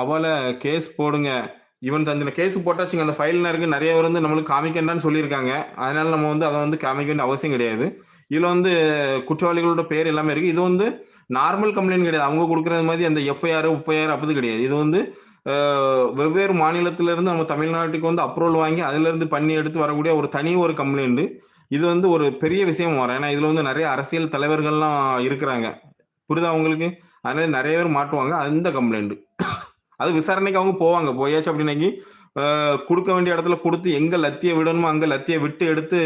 அவளை கேஸ் போடுங்க. Even தந்தின case போட்டாச்சுங்க அந்த ஃபைல் இருக்கு நிறைய பேர் வந்து நம்மளுக்கு காமிக்கண்டான்னு சொல்லியிருக்காங்க. அதனால நம்ம வந்து அதை வந்து காமிக்க வேண்டிய அவசியம் கிடையாது. இதில் வந்து குற்றவாளிகளோட பேர் எல்லாமே இருக்குது இது வந்து நார்மல் கம்ப்ளைண்ட் கிடையாது. அவங்க கொடுக்குறது மாதிரி அந்த எஃப்ஐஆர் உப்ஐஆர் அப்படி கிடையாது. இது வந்து வெவ்வேறு மாநிலத்திலேருந்து நம்ம தமிழ்நாட்டுக்கு வந்து அப்ரூவல் வாங்கி அதுலேருந்து பண்ணி எடுத்து வரக்கூடிய ஒரு தனி ஒரு கம்ப்ளைண்ட் இது வந்து ஒரு பெரிய விஷயம் வரும். ஏன்னா இதில் வந்து நிறைய அரசியல் தலைவர்கள்லாம் இருக்கிறாங்க. புரியுதா உங்களுக்கு? அதனால நிறைய பேர் மாட்டுவாங்க. அந்த கம்ப்ளைண்ட் அது விசாரணைக்கு அவங்க போவாங்க. போயாச்சு அப்படின்னாக்கி கொடுக்க வேண்டிய இடத்துல கொடுத்து எங்க லத்தியை விடணுமோ அங்க லத்தியை விட்டு எடுத்து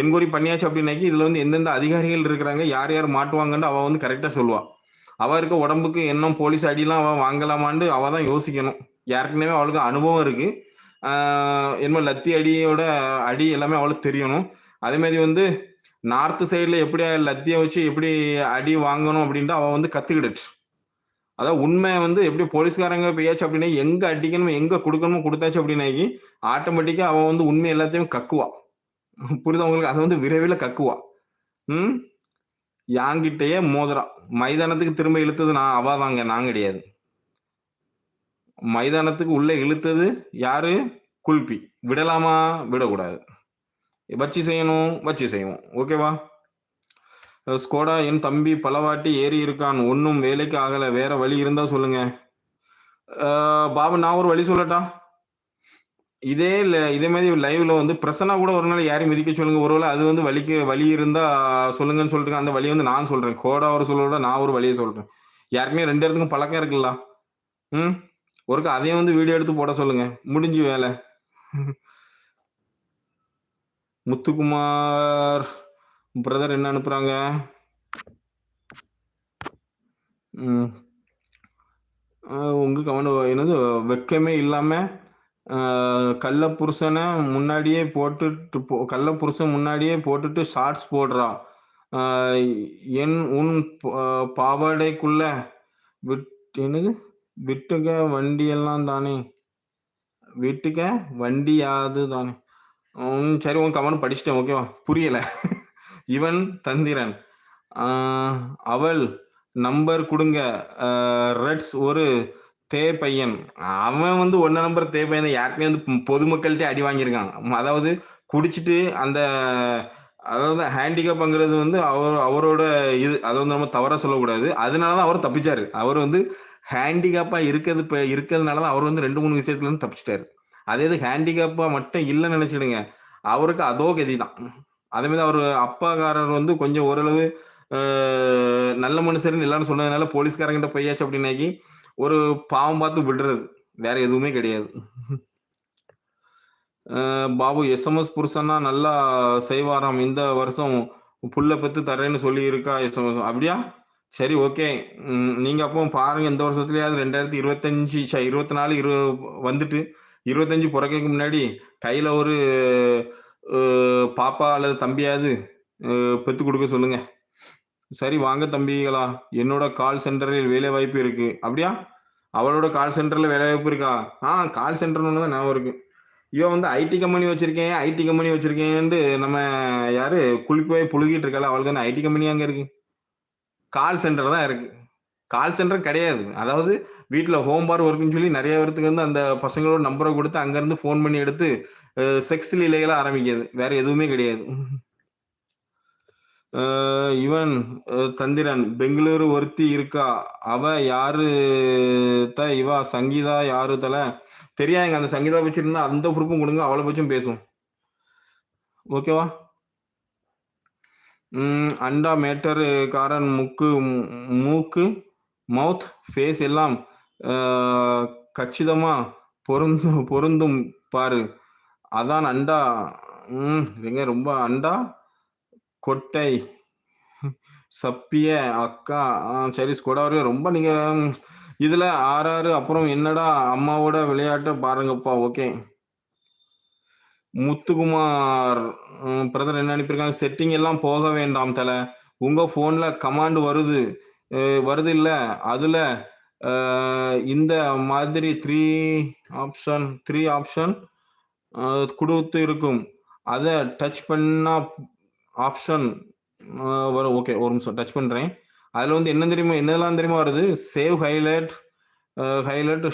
என்கொயரி பண்ணியாச்சு அப்படின்னாக்கி இதுல வந்து எந்தெந்த அதிகாரிகள் இருக்கிறாங்க யார் யார் மாட்டுவாங்கன்னு அவள் வந்து கரெக்டா சொல்லுவாள் அவ இருக்க உடம்புக்கு இன்னும் போலீஸ் அடிலாம் அவள் வாங்கலாமான்னு அவ தான் யோசிக்கணும். ஏற்கனவே அவளுக்கு அனுபவம் இருக்கு. என்ன என்னமோ லத்தி அடியோட அடி எல்லாமே அவளுக்கு தெரியணும். அதே மாதிரி வந்து நார்த் சைடில் எப்படி லத்தியை வச்சு எப்படி அடி வாங்கணும் அப்படின்ட்டு அவள் வந்து கற்றுக்கிடுச்சு அதான் உண்மை வந்து எப்படி போலீஸ்காரங்க போயாச்சு அப்படின்னா எங்கே அடிக்கணும் எங்கே கொடுக்கணுமோ கொடுத்தாச்சு அப்படின்னாக்கி ஆட்டோமேட்டிக்காக அவன் வந்து உண்மை எல்லாத்தையும் கக்குவா. புரியுதா உங்களுக்கு? அதை வந்து விரைவில் கக்குவா. ம்? யாங்கிட்டயே மோதிரா மைதானத்துக்கு திரும்ப இழுத்தது நான் அவாதாங்க நான் கிடையாது. மைதானத்துக்கு உள்ளே இழுத்தது யாரு? குல்பி. விடலாமா? விடக்கூடாது. வச்சு செய்யணும் வச்சு செய்வோம். ஓகேவா ஸ்கோடா என் தம்பி பலவாட்டி ஏறி இருக்கான். ஒன்றும் வேலைக்கு ஆகலை. வேற வழி இருந்தால் சொல்லுங்க. பாபு நான் ஒரு வழி சொல்லட்டா? இதே இல்லை இதே மாதிரி லைவ்ல வந்து பிரசனா கூட ஒரு நாள் யாரையும் மிதிக்க சொல்லுங்க. ஒருவேளை அது வந்து வலிக்கு வழி இருந்தா சொல்லுங்கன்னு சொல்லிட்டு அந்த வழியை வந்து நான் சொல்றேன். கோடா ஒரு சொல்லோட நான் ஒரு வழியை சொல்றேன். யாருக்குமே ரெண்டு இடத்துக்கும் பழக்கம் இருக்குல்ல? ம்? ஒருக்கா அதையும் வந்து வீடியோ எடுத்து போட சொல்லுங்க. முடிஞ்சு வேலை. முத்துக்குமார் பிரதர் என்ன அனுப்புறாங்க? உங்க கவனம் என்னது வெக்கமே இல்லாம கள்ள புருஷனை முன்னாடியே போட்டுட்டு போ கள்ள புருஷன் முன்னாடியே போட்டுட்டு ஷார்ட்ஸ் போடுறா. என் உன் பாவாடைக்குள்ள விட் என்னது? விட்டுக்க வண்டியெல்லாம் தானே? விட்டுக்க வண்டியாது தானே? ம், சரி உன் கவனம் படிச்சிட்டேன் ஓகேவா புரியல. இவன் தந்திரன். அவள் நம்பர் கொடுங்க. ரெட்ஸ் ஒரு தே பையன் அவன் வந்து ஒன்ன நம்பர் தே பையன் யாருமே யாருக்குமே வந்து பொதுமக்கள்கிட்ட அடி வாங்கியிருக்கான். அதாவது குடிச்சிட்டு அந்த அதாவது ஹேண்டிகேப்ங்கிறது வந்து அவர் அவரோட இது அதை வந்து நம்ம தவறாக சொல்லக்கூடாது. அதனால தான் அவர் தப்பிச்சார். அவர் வந்து ஹேண்டிகேப்பா இருக்கிறது இப்போ இருக்கிறதுனால தான் அவர் வந்து ரெண்டு மூணு விஷயத்துலேருந்து தப்பிச்சிட்டாரு. அதே இது ஹேண்டிகேப்பா மட்டும் இல்லைன்னு நினைச்சிடுங்க. அவருக்கு அதோ கதி தான் அதே மாதிரி அவர் அப்பாக்காரர் வந்து கொஞ்சம் ஓரளவு நல்ல மனுஷர்னு எல்லாரும் சொன்னதுனால போலீஸ்காரங்கிட்ட போயாச்சு அப்படின்னாக்கி ஒரு பாவம் பார்த்து விடுறது. வேற எதுவுமே கிடையாது. பாபு எஸ்எம்எஸ் புருஷன்னா நல்லா செய்வாராம். இந்த வருஷம் புல்ல பத்து தரேன்னு சொல்லி இருக்கா எஸ்எம்எஸ் அப்படியா? சரி ஓகே. நீங்க அப்போ பாருங்க இந்த வருஷத்துலயாவது ரெண்டாயிரத்தி இருபத்தஞ்சி இருபத்தி நாலு இரு வந்துட்டு இருபத்தஞ்சு பிறக்கைக்கு முன்னாடி கையில் ஒரு பாப்பா அல்லது தம்பியாவது பெற்று கொடுக்க சொல்லுங்க. சரி வாங்க தம்பிகளா என்னோட கால் சென்டரில் வேலை வாய்ப்பு இருக்கு. அப்படியா? அவளோட கால் சென்டரில் வேலை வாய்ப்பு இருக்கா? ஆ கால் சென்டர்னு தான் ஞாபகம் இருக்கு. இவன் வந்து ஐடி கம்பெனி வச்சிருக்கேன் ஐடி கம்பெனி வச்சிருக்கேன்ட்டு நம்ம யாரு குளிப்பு போய் புழுகிட்டு இருக்கால அவளுக்கு வந்து ஐடி கம்பெனி அங்கே இருக்கு? கால் சென்டர் தான் இருக்குது கால் சென்டர் கிடையாது. அதாவது வீட்டில் ஹோம் பார் ஒர்க்குன்னு சொல்லி நிறைய பேர்த்துக்கு வந்து அந்த பசங்களோட நம்பரை கொடுத்து அங்கேருந்து ஃபோன் பண்ணி எடுத்து செக்ஸ் லீலைகளை ஆரம்பிக்காது வேற எதுவுமே கிடையாது. இவன் தந்திரன் பெங்களூரு ஒருத்தி இருக்கா? அவ யாரு த இவா சங்கீதா யாரு தல? தெரியாதுங்க அந்த சங்கீதா வச்சிருந்தா அந்த ப்ரூஃபும் கொடுங்க அவளை பச்சும் பேசும் ஓகேவா அண்டா மேட்டர் காரன் முக்கு மூக்கு மவுத் ஃபேஸ் எல்லாம் கச்சிதமாக கச்சிதமா பொருந்தும் பொருந்தும் பாரு. அதான் அண்டா. ம் எங்க ரொம்ப அண்டா. கொட்டை. சப்பிய அக்கா. ஆ, சரி ஸ்கோடாவரே ரொம்ப நீங்க இதில் இதுல ஆறாறு அப்புறம் என்னடா அம்மாவோட விளையாட்டை பாருங்கப்பா. ஓகே. முத்துக்குமார் பிரதர் என்ன அனுப்பியிருக்காங்க செட்டிங் எல்லாம் போக வேண்டாம் தலை. உங்க போன்ல கமாண்ட் வருது. வருது இல்லை? அதில் இந்த மாதிரி த்ரீ ஆப்ஷன் த்ரீ ஆப்ஷன் கொடுத்து இருக்கும். அதை டச் பண்ணா ஆப்ஷன் வரும். ஓகே ஒரு நிமிஷம் டச் பண்ணுறேன் அதில் வந்து என்ன தெரியுமா என்னெல்லாம் தெரியுமா வருது? Save highlight highlight